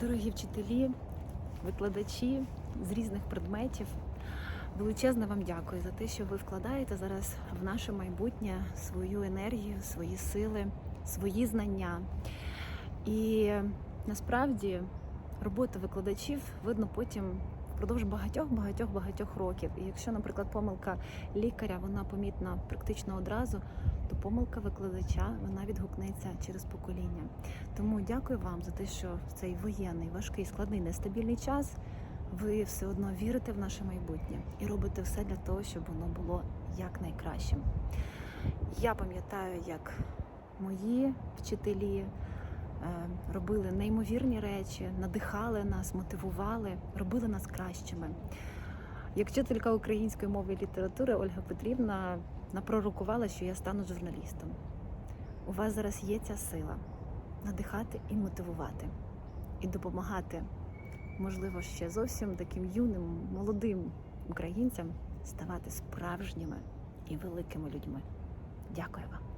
Дорогі вчителі, викладачі з різних предметів, величезно вам дякую за те, що ви вкладаєте зараз в наше майбутнє свою енергію, свої сили, свої знання. І насправді робота викладачів видно потім впродовж багатьох, багатьох, багатьох років. І якщо, наприклад, помилка лікаря вона помітна практично одразу, то помилка викладача вона відгукнеться через покоління. Тому дякую вам за те, що в цей воєнний, важкий, складний, нестабільний час ви все одно вірите в наше майбутнє і робите все для того, щоб воно було якнайкращим. Я пам'ятаю, як мої вчителі робили неймовірні речі, надихали нас, мотивували, робили нас кращими. Як вчителька української мови і літератури Ольга Петрівна напророкувала, що я стану журналістом. У вас зараз є ця сила надихати і мотивувати, і допомагати, можливо, ще зовсім таким юним, молодим українцям ставати справжніми і великими людьми. Дякую вам.